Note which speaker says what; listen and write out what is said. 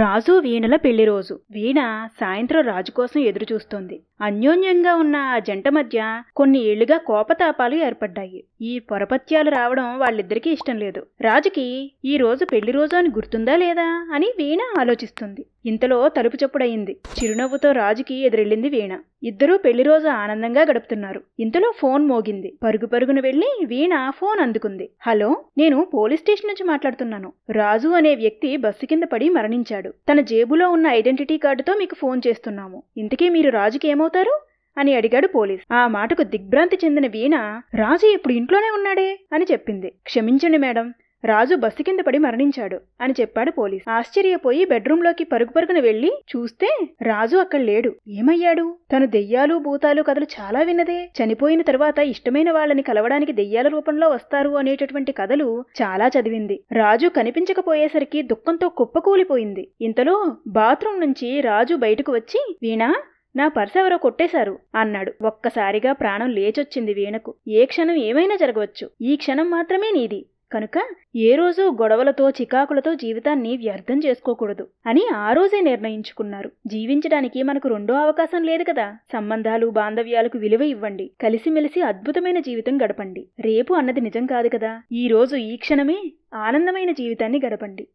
Speaker 1: రాజు వీణల పెళ్ళి రోజు. వీణ సాయంత్రం రాజు కోసం ఎదురుచూస్తోంది. అన్యోన్యంగా ఉన్న ఆ జంట మధ్య కొన్ని ఏళ్ళుగా కోపతాపాలు ఏర్పడ్డాయి. ఈ పొరపత్యాలు రావడం వాళ్ళిద్దరికీ ఇష్టం లేదు. రాజుకి ఈ రోజు పెళ్ళి రోజు అని గుర్తుందా లేదా అని వీణ ఆలోచిస్తుంది. ఇంతలో తలుపు చప్పుడయింది. చిరునవ్వుతో రాజుకి ఎదురెళ్ళింది వీణ. ఇద్దరూ పెళ్ళి రోజు ఆనందంగా గడుపుతున్నారు. ఇంతలో ఫోన్ మోగింది. పరుగు పరుగున వెళ్ళి వీణ ఫోన్ అందుకుంది. హలో నేను పోలీస్ స్టేషన్ నుంచి మాట్లాడుతున్నాను. రాజు అనే వ్యక్తి బస్సు కింద పడి మరణించాడు. తన జేబులో ఉన్న ఐడెంటిటీ కార్డుతో మీకు ఫోన్ చేస్తున్నాము. ఇంతకీ మీరు రాజుకి ఏమవుతారు? అని అడిగాడు పోలీస్. ఆ మాటకు దిగ్భ్రాంతి చెందిన వీణ రాజు ఇప్పుడు ఇంట్లోనే ఉన్నాడే? అని చెప్పింది. క్షమించండి మేడం రాజు బస్సు కింద పడి మరణించాడు అని చెప్పాడు పోలీస్. ఆశ్చర్యపోయి బెడ్రూంలోకి పరుగు పరుగున వెళ్ళి చూస్తే రాజు అక్కడ లేడు. ఏమయ్యాడు? తను దెయ్యాలు భూతాలు కథలు చాలా విన్నదే. చనిపోయిన తరువాత ఇష్టమైన వాళ్ళని కలవడానికి దెయ్యాల రూపంలో వస్తారు అనేటటువంటి కథలు చాలా చదివింది. రాజు కనిపించకపోయేసరికి దుఃఖంతో కుప్పకూలిపోయింది. ఇంతలో బాత్రూం నుంచి రాజు బయటకు వచ్చి వీణా నా పర్స్ ఎవరో కొట్టేశారు అన్నాడు. ఒక్కసారిగా ప్రాణం లేచొచ్చింది వీణకు. ఏ క్షణం ఏమైనా జరగవచ్చు. ఈ క్షణం మాత్రమే నీది. కనుక ఏ రోజు గొడవలతో చికాకులతో జీవితాన్ని వ్యర్థం చేసుకోకూడదు అని ఆ రోజే నిర్ణయించుకున్నారు. జీవించడానికి మనకు రెండో అవకాశం లేదు కదా. సంబంధాలు బాంధవ్యాలకు విలువ ఇవ్వండి. కలిసిమెలిసి అద్భుతమైన జీవితం గడపండి. రేపు అన్నది నిజం కాదు కదా. ఈ రోజు ఈ క్షణమే ఆనందమైన జీవితాన్ని గడపండి.